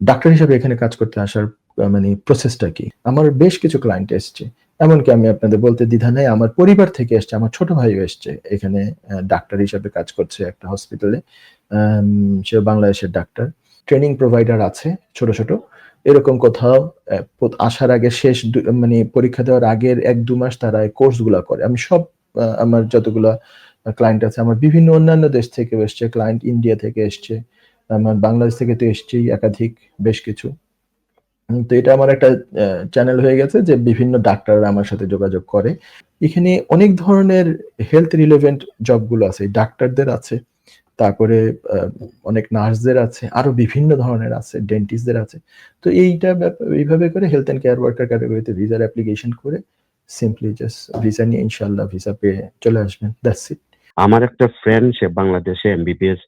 Doctor হিসেবে এখানে কাজ করতে আসার মানে প্রসেসটা কি? আমার বেশ কিছু ক্লায়েন্ট এসছে। এমনকি আমি আপনাদের বলতে দ্বিধা নাই, আমার পরিবার থেকে এসছে, আমার ছোট ভাইও এসছে। এখানে ডাক্তার হিসেবে কাজ করছে একটা হসপিটালে। সেও বাংলাদেশের ডাক্তার। ট্রেনিং প্রোভাইডার আছে ছোট, ছোট। এরকম কোথাও আসার আগে শেষ দু মানে পরীক্ষা দেওয়ার আগের ১-২ মাস তারা এই কোর্সগুলা করে। আমি সব আমার যতগুলা ক্লায়েন্ট আছে, আমার বিভিন্ন অন্যান্য দেশ থেকে এসছে। ক্লায়েন্ট ইন্ডিয়া থেকে এসছে। আমার বাংলাদেশ থেকে তো এসছেই একাধিক বেশ কিছু। তো এটা আমার একটা চ্যানেল হয়ে গেছে যে বিভিন্ন ডাক্তাররা আমার সাথে যোগাযোগ করে। এখানে অনেক ধরনের হেলথ রিলেভেন্ট জবগুলো আছে। ডাক্তারদের আছে। তারপরে অনেক নার্সদের আছে। আরও বিভিন্ন ধরনের আছে। ডেন্টিস্টদের আছে। তো এইটা এইভাবে করে হেলথ অ্যান্ড কেয়ার ওয়ার্কার ক্যাটেগরিতে ভিসার অ্যাপ্লিকেশন করে সিম্পলি জাস্ট ভিসা নিয়ে ইনশাআল্লাহ ভিসা পেয়ে চলে আসবেন। That's it. আমার একটা ফ্রেন্ড সে বাংলাদেশে এমবিবিএস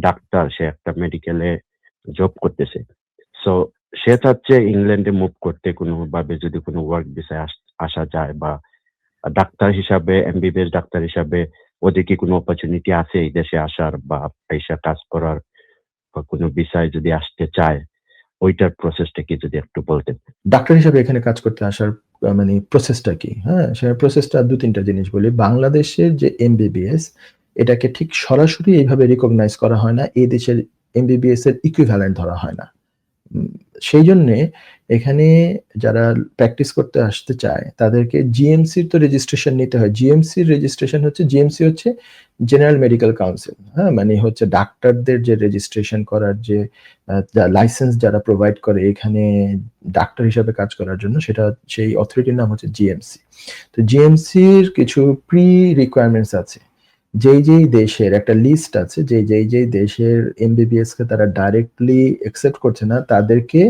ডাক্তার। সে একটা মেডিকেলে জব করতেছে। সো সে চাচ্ছে ইংল্যান্ডে মুভ করতে কোনভাবে যদি কোনো ওয়ার্ক ভিসায় আস যায় বা ডাক্তার হিসাবে এমবিবিএস ডাক্তার হিসাবে ওদের কোন অপরচুনিটি আছে এই দেশে আসার বা আইসা কাজ করার বা কোনো ভিসায় যদি আসতে চায়, ওইটার প্রসেসটা কি যদি একটু বলতেন? ডাক্তার হিসাবে এখানে কাজ করতে আসার মানে প্রসেসটা কি? হ্যাঁ? সে প্রসেসটা ২-৩ টা জিনিস বলি। বাংলাদেশের যে এমবিবিএস এটাকে ঠিক সরাসরি এইভাবে রিকগনাইজ করা হয় না। এই দেশের এমবিবিএস এর ইকুইভ্যালেন্ট ধরা হয় না। সেই সেইজন্যে এখানে যারা প্র্যাকটিস করতে আসতে চায়, তাদেরকে জিএমসির তো রেজিস্ট্রেশন নিতে হয়। জিএমসির রেজিস্ট্রেশন হচ্ছে জিএমসি হচ্ছে জেনারেল মেডিকেল কাউন্সিল। হ্যাঁ? মানে হচ্ছে ডাক্তারদের যে রেজিস্ট্রেশন করার যে লাইসেন্স যারা প্রোভাইড করে এখানে ডাক্তার হিসাবে কাজ করার জন্য, সেটা সেই অথরিটির নাম হচ্ছে জিএমসি। তো জিএমসির কিছু প্রি রিকোয়ারমেন্টস আছে। যেই, যেই দেশের একটা লিস্ট আছে যে যেই, যেই দেশের এমবিবিএস কে তারা ডাইরেক্টলি অ্যাকসেপ্ট করছে না তাদেরকে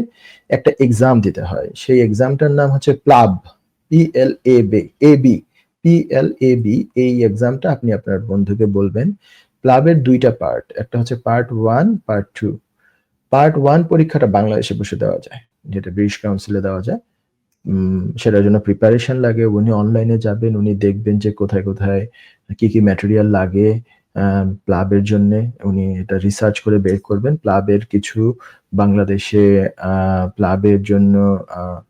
একটা এক্সাম দিতে হয়। সেই এক্সামটার নাম হচ্ছে প্লাব। পি-এল-এ-বে এ-বি পি-এল-এ-বি এই এক্সামটা আপনি আপনার বন্ধুকে বলবেন। প্লাবের দুইটা পার্ট। একটা হচ্ছে part one part two part one পরীক্ষাটা বাংলাদেশে বসে দেওয়া যায়। যেটা ব্রিটিশ কাউন্সিলে দেওয়া যায়। সেটার জন্য প্রিপারেশন লাগে। উনি অনলাইনে যাবেন, উনি দেখবেন যে কোথায়, কোথায় কি, কি ম্যাটেরিয়াল লাগে প্লাবের জন্যে। উনি এটা রিসার্চ করে বের করবেন। প্লাবের কিছু বাংলাদেশে প্লাবের জন্য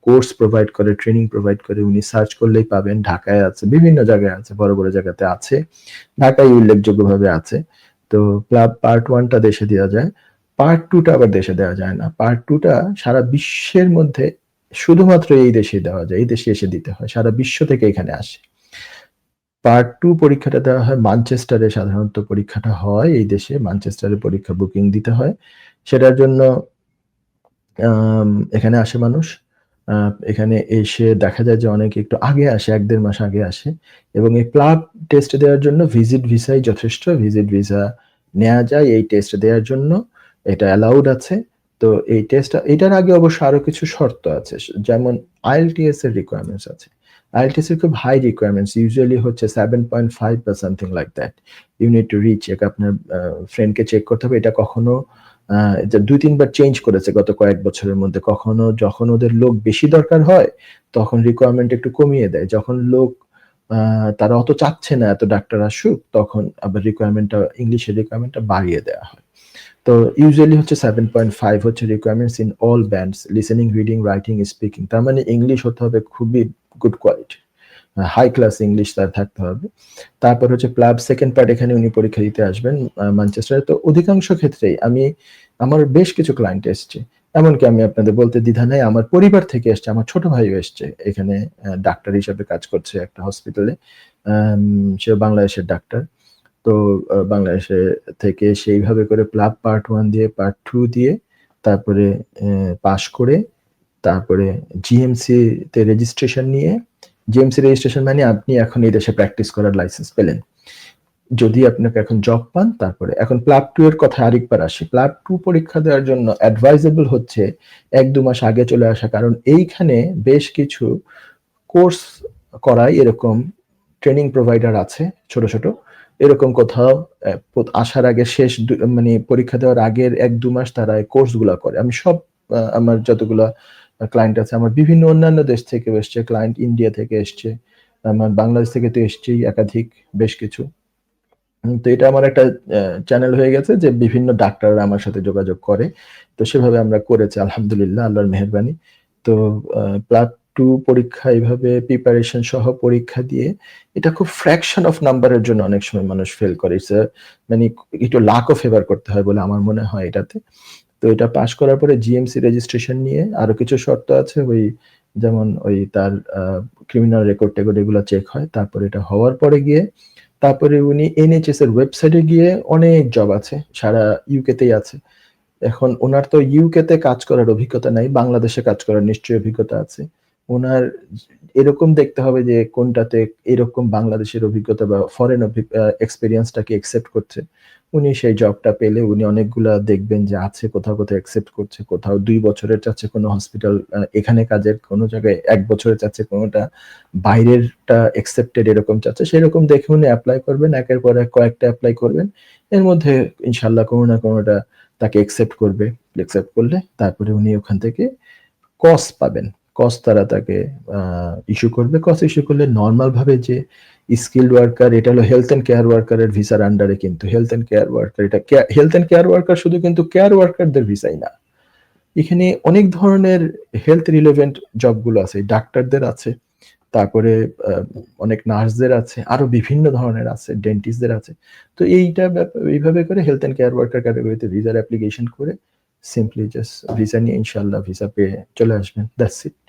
কোর্স প্রোভাইড করে, ট্রেনিং প্রোভাইড করে। উনি সার্চ করলেই পাবেন। ঢাকায় আছে, বিভিন্ন জায়গায় আছে, বড়, বড় জায়গাতে আছে। ঢাকায় উল্লেখযোগ্যভাবে আছে। তো প্লাব পার্ট ওয়ানটা দেশে দেওয়া যায়। পার্ট টুটা আবার দেশে দেওয়া যায় না। পার্ট 2 টা সারা বিশ্বের মধ্যে শুধুমাত্র এই দেশে দেওয়া যায়। এই দেশে এসে দিতে হয়। সারা বিশ্ব থেকে এখানে আসে। পার্ট টু পরীক্ষাটা দেওয়া হয় ম্যানচেস্টারে সাধারণত পরীক্ষাটা হয় এই দেশে। ম্যানচেস্টারে পরীক্ষা বুকিং দিতে হয়। সেটার জন্য এখানে আসে মানুষ। এখানে এসে দেখা যায় যে অনেকে একটু আগে আসে, এক দেড় মাস আগে আসে এবং এই প্লাব টেস্ট দেওয়ার জন্য ভিজিট ভিসাই যথেষ্ট। ভিজিট ভিসা নেওয়া যায় এই টেস্ট দেওয়ার জন্য। এটা অ্যালাউড আছে। তো এই টেস্টটা এটার আগে অবশ্য আরও কিছু শর্ত আছে। যেমন IELTS এর রিকোয়ারমেন্টস আছে। IELTS এর খুব হাই রিকোয়ারমেন্টস ইউজুয়ালি হচ্ছে 7.5 বা something like that. You need to reach এটা আপনার ফ্রেন্ডকে চেক করতে হবে। এটা কখনো আ যে ২-৩ বার চেঞ্জ করেছে গত কয়েক বছরের মধ্যে। কখনো যখন ওদের লোক বেশি দরকার হয়, তখন রিকোয়ারমেন্ট একটু কমিয়ে দেয়। যখন লোক তারা অত চাচ্ছে না এত ডাক্তার আসুক তখন আবার রিকোয়ারমেন্টটা ইংলিশের রিকোয়ারমেন্টটা বাড়িয়ে দেওয়া হয়। তো ইউজুয়ালি হচ্ছে 7.5 হচ্ছে requirements in all bands listening, reading, writing, speaking. তার মানে ইংলিশ হতে হবে খুবই good quality. High class English তার থাকতে হবে। তারপর হচ্ছে প্লাব সেকেন্ড পার্ট এখানে উনি পরীক্ষা দিতে আসবেন আ ম্যানচেস্টারে। তো অধিকাংশ ক্ষেত্রেই আমি আমার বেশ কিছু ক্লায়েন্ট এসছে। এমনকি আমি আপনাদের বলতে দ্বিধা নাই, আমার পরিবার থেকে এসছে, আমার ছোট ভাইও এসছে। এখানে ডাক্তার হিসাবে কাজ করছে একটা হসপিটালে। সেও বাংলাদেশের ডাক্তার। তো বাংলাদেশে থেকে সেইভাবে করে প্লাব পার্ট ওয়ান দিয়ে পার্ট টু দিয়ে তারপরে পাস করে তারপরে জিএমসি তে রেজিস্ট্রেশন নিয়ে জিএমসি রেজিস্ট্রেশন মানে আপনি এখন এই দেশে প্র্যাকটিস করার লাইসেন্স পেলেন। যদি আপনাকে এখন জব পান তারপরে। এখন প্লাব টু এর কথা আরেকবার আসি। প্লাব টু পরীক্ষা দেওয়ার জন্য অ্যাডভাইজেবল হচ্ছে ১-২ মাস আগে চলে আসা। কারণ এইখানে বেশ কিছু কোর্স করায় এরকম ট্রেনিং প্রোভাইডার আছে ছোট, ছোট। এরকম কোথাও আসার আগে শেষ দু মানে পরীক্ষা দেওয়ার আগের ১-২ মাস তারা এই কোর্সগুলা করে। আমি সব আমার যতগুলা ক্লায়েন্ট আছে, আমার বিভিন্ন অন্যান্য দেশ থেকে এসছে। ক্লায়েন্ট ইন্ডিয়া থেকে এসছে। আমার বাংলাদেশ থেকে তো এসছেই একাধিক বেশ কিছু। তো এটা আমার একটা চ্যানেল হয়ে গেছে যে বিভিন্ন ডাক্তাররা আমার সাথে যোগাযোগ করে। তো সেভাবে আমরা করেছি, আলহামদুলিল্লাহ, আল্লাহর মেহেরবানি। তো প্লাট টু পরীক্ষা এভাবে প্রিপারেশন সহ পরীক্ষা দিয়ে, এটা খুব ফ্র্যাকশন অফ নাম্বারের জন্য অনেক সময় মানুষ ফেল করে। ইটস মানে একটু লাক ও ফেভার করতে হয় বলে আমার মনে হয় এটাতে। তো এটা পাস করার পরে জিএমসি রেজিস্ট্রেশন নিয়ে আরও কিছু শর্ত আছে, ওই যেমন ওই তার ক্রিমিনাল রেকর্ড-টেকর্ড এগুলো চেক হয়। তারপর এটা হওয়ার পরে গিয়ে তারপরে উনি এনএচএস এর ওয়েবসাইটে গিয়ে অনেক জব আছে। সারা ইউকে তেই আছে। এখন ওনার তো ইউকে তে কাজ করার অভিজ্ঞতা নাই। বাংলাদেশে কাজ করার নিশ্চয়ই অভিজ্ঞতা আছে। উনার এরকম দেখতে হবে যে কোনটাতে এরকম বাংলাদেশের অভিজ্ঞতা বা ফরেন অভি আ এক্সপেরিয়েন্স টাকে অ্যাকসেপ্ট করছে। উনি সেই জবটা পেলে উনি অনেকগুলা দেখবেন যে আছে কোথাও, কোথাও অ্যাকসেপ্ট করছে। কোথাও দুই বছরের চাচ্ছে কোনো হসপিটাল এখানে কাজের কোনো জায়গায় এক বছরের চাচ্ছে কোনোটা বাইরেরটা অ্যাকসেপ্টেড এরকম চাচ্ছে। সেরকম দেখে উনি অ্যাপ্লাই করবেন। একের পর এক কয়েকটা অ্যাপ্লাই করবেন। এর মধ্যে ইনশাল্লাহ কোনো না কোনোটা তাকে অ্যাকসেপ্ট করবে। অ্যাকসেপ্ট করলে তারপরে উনি ওখান থেকে কস পাবেন। কস তারা তাকে ইস্যু করবে। কস ইস্যু করলে নরমাল ভাবে যে স্কিলড ওয়ার্কার এটা হলো হেলথ অ্যান্ড কেয়ার ওয়ার্কার এর ভিসার আন্ডারে কিন্তু হেলথ অ্যান্ড কেয়ার ওয়ার্কার এটা হেলথ অ্যান্ড কেয়ার ওয়ার্কার শুধু কিন্তু কেয়ার ওয়ার্কারদের ভিসাই না। এখানে অনেক ধরনের হেলথ রিলেভেন্ট জবগুলো আছে। ডাক্তারদের আছে। তারপরে অনেক নার্সদের আছে। আরও বিভিন্ন ধরনের আছে। ডেন্টিস্টদের আছে। তো এইটা এইভাবে করে হেলথ অ্যান্ড কেয়ার ওয়ার্কার ক্যাটেগরিতে ভিসার অ্যাপ্লিকেশন করে সিম্পলি জাস্ট ভিসা নিয়ে ইনশাআল্লাহ ভিসা পেয়ে চলে আসবেন। That's it.